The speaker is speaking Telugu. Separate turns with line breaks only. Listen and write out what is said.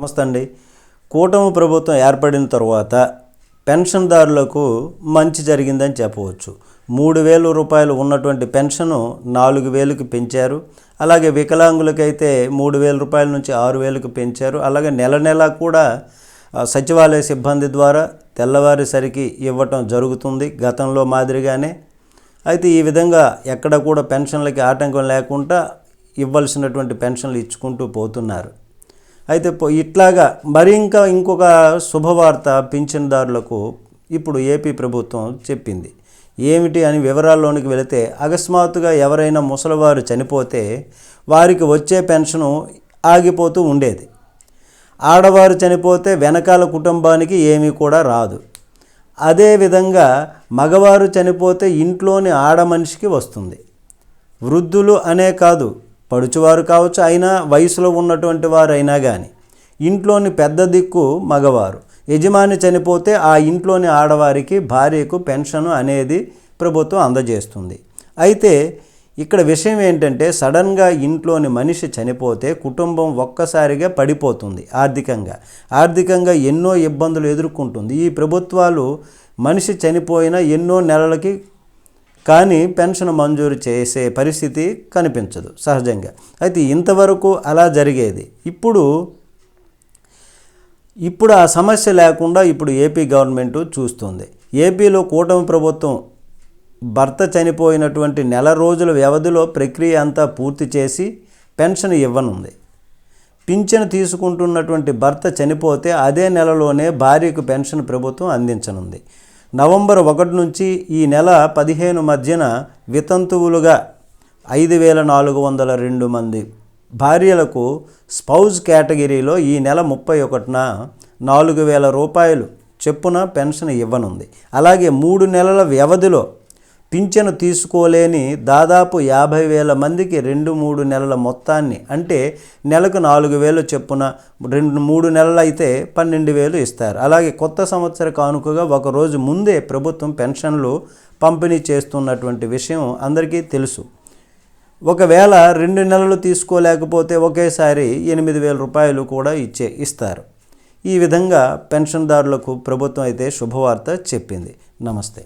నమస్తే అండి కూటమి ప్రభుత్వం ఏర్పడిన తర్వాత పెన్షన్దారులకు మంచి జరిగిందని చెప్పవచ్చు. మూడు వేల రూపాయలు ఉన్నటువంటి పెన్షను నాలుగు వేలకు పెంచారు. అలాగే వికలాంగులకైతే మూడు వేల రూపాయల నుంచి ఆరు వేలకు పెంచారు. అలాగే నెల నెల కూడా సచివాలయ సిబ్బంది ద్వారా తెల్లవారేసరికి ఇవ్వటం జరుగుతుంది గతంలో మాదిరిగానే. అయితే ఈ విధంగా ఎక్కడ కూడా పెన్షన్లకి ఆటంకం లేకుండా ఇవ్వాల్సినటువంటి పెన్షన్లు ఇచ్చుకుంటూ పోతున్నారు. అయితే ఇట్లాగా మరి ఇంకా ఇంకొక శుభవార్త పింఛన్దారులకు ఇప్పుడు ఏపీ ప్రభుత్వం చెప్పింది. ఏమిటి అని వివరాల్లోనికి వెళితే అకస్మాత్తుగా ఎవరైనా ముసలివారు చనిపోతే వారికి వచ్చే పెన్షను ఆగిపోతూ ఉండేది. ఆడవారు చనిపోతే వెనకాల కుటుంబానికి ఏమీ కూడా రాదు. అదేవిధంగా మగవారు చనిపోతే ఇంట్లోని ఆడ మనిషికి వస్తుంది. వృద్ధులు అనే కాదు పడుచువారు కావచ్చు అయినా వయసులో ఉన్నటువంటి వారు అయినా కానీ ఇంట్లోని పెద్ద దిక్కు మగవారు. యజమాని చనిపోతే ఆ ఇంట్లోని ఆడవారికి భార్యకు పెన్షన్ అనేది ప్రభుత్వం అందజేస్తుంది. అయితే ఇక్కడ విషయం ఏంటంటే సడన్గా ఇంట్లోని మనిషి చనిపోతే కుటుంబం ఒక్కసారిగా పడిపోతుంది ఆర్థికంగా. ఆర్థికంగా ఎన్నో ఇబ్బందులు ఎదుర్కొంటుంది. ఈ ప్రభుత్వాలు మనిషి చనిపోయిన ఎన్నో నెలలకి కానీ పెన్షన్ మంజూరు చేసే పరిస్థితి కనిపించదు సహజంగా. అయితే ఇంతవరకు అలా జరిగేది. ఇప్పుడు ఇప్పుడు ఆ సమస్య లేకుండా ఇప్పుడు ఏపీ గవర్నమెంట్ చూస్తుంది. ఏపీలో కూటమి ప్రభుత్వం భర్త చనిపోయినటువంటి నెల రోజుల వ్యవధిలో ప్రక్రియ అంతా పూర్తి చేసి పెన్షన్ ఇవ్వనుంది. పింఛను తీసుకుంటున్నటువంటి భర్త చనిపోతే అదే నెలలోనే భార్యకు పెన్షన్ ప్రభుత్వం అందించనుంది. నవంబర్ ఒకటి నుంచి ఈ నెల పదిహేను మధ్యన వితంతువులుగా ఐదు వేల నాలుగు వందల రెండు మంది భార్యలకు స్పౌజ్ కేటగిరీలో ఈ నెల ముప్పై ఒకటిన నాలుగు వేల రూపాయలు చెప్పున పెన్షన్ ఇవ్వనుంది. అలాగే మూడు నెలల వ్యవధిలో పింఛను తీసుకోలేని దాదాపు యాభై వేల మందికి రెండు మూడు నెలల మొత్తాన్ని అంటే నెలకు నాలుగు వేలు చెప్పున రెండు మూడు నెలలు అయితే పన్నెండు వేలు ఇస్తారు. అలాగే కొత్త సంవత్సర కానుకగా ఒకరోజు ముందే ప్రభుత్వం పెన్షన్లు పంపిణీ చేస్తున్నటువంటి విషయం అందరికీ తెలుసు. ఒకవేళ రెండు నెలలు తీసుకోలేకపోతే ఒకేసారి ఎనిమిది వేల రూపాయలు కూడా ఇచ్చే ఇస్తారు. ఈ విధంగా పెన్షన్దారులకు ప్రభుత్వం అయితే శుభవార్త చెప్పింది. నమస్తే.